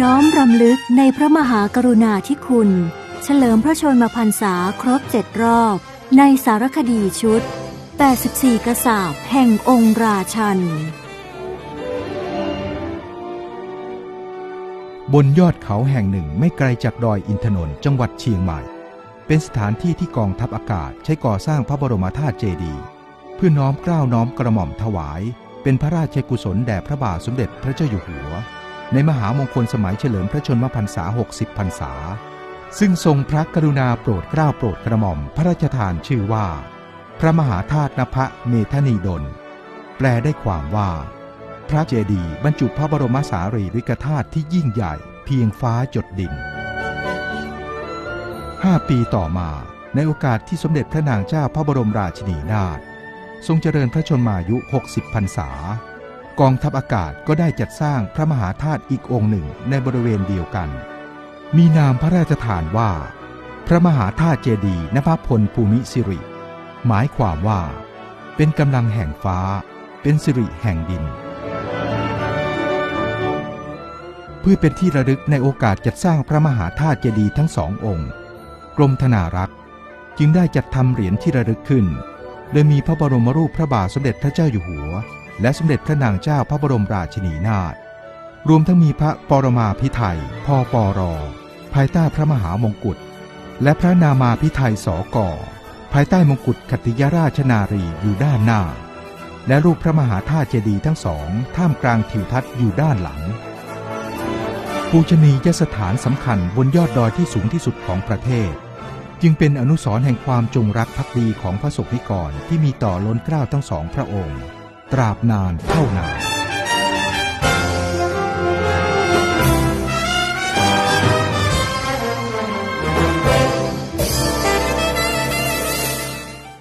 น้อมรำลึกในพระมหากรุณาธิคุณ เฉลิมพระชนมพรรษาครบเจ็ดรอบ ในสารคดีชุด 84 กษาบแห่งองค์ราชัน บนยอดเขาแห่งหนึ่งไม่ไกลจากดอยอินทนนท์จังหวัดเชียงใหม่ เป็นสถานที่ที่กองทัพอากาศใช้ก่อสร้างพระบรมธาตุเจดีย์เพื่อน้อมเกล้าน้อมกระหม่อมถวาย เป็นพระราชกุศลแด่พระบาทสมเด็จพระเจ้าอยู่หัว ในมหามงคลสมัยเฉลิมพระชนมพรรษา 60 พรรษา ซึ่งทรงพระกรุณาโปรดเกล้าโปรดกระหม่อมพระราชทานชื่อว่า พระมหาธาตุนภะเมธนีดล แปลได้ความว่า พระเจดีย์บรรจุพระบรมสารีริกธาตุที่ยิ่งใหญ่เพียงฟ้าจดดินห้าปีต่อมาในโอกาสที่สมเด็จพระนางเจ้าพระบรมราชินีนาถทรงเจริญพระชนมายุ 60 พรรษา กองทัพอากาศก็ได้จัดสร้างพระมหาธาตุอีกองค์หนึ่งในบริเวณเดียวกัน มีนามพระราชทานว่า พระมหาธาตุเจดีย์นภพลภูมิสิริ หมายความว่า เป็นกำลังแห่งฟ้า เป็นสิริแห่งดิน เพื่อเป็นที่ระลึกในโอกาสจัดสร้างพระมหาธาตุเจดีย์ทั้งสององค์ กรมธนารักษ์จึงได้จัดทำเหรียญที่ระลึกขึ้น โดยมีพระบรมรูปพระบาทสมเด็จพระเจ้าอยู่หัว และสมเด็จพระนางเจ้าพระบรมราชินีนาถรวมทั้งมีพระปรมาภิไธยพอปรภายใต้พระมหามงกุฎและพระนามาภิไธยสอกอภายใต้มงกุฎขตติยราชนารีอยู่ด้านหน้า และรูปพระมหาธาตุเจดีย์ทั้งสอง ท่ามกลางทิวทัศน์อยู่ด้านหลัง ปูชนียสถานสำคัญบนยอดดอยที่สูงที่สุดของประเทศ จึงเป็นอนุสรณ์แห่งความจงรักภักดีของพระสงฆ์นิกรที่มีต่อล้นเกล้าทั้งสองพระองค์ ตราบนานเท่านาน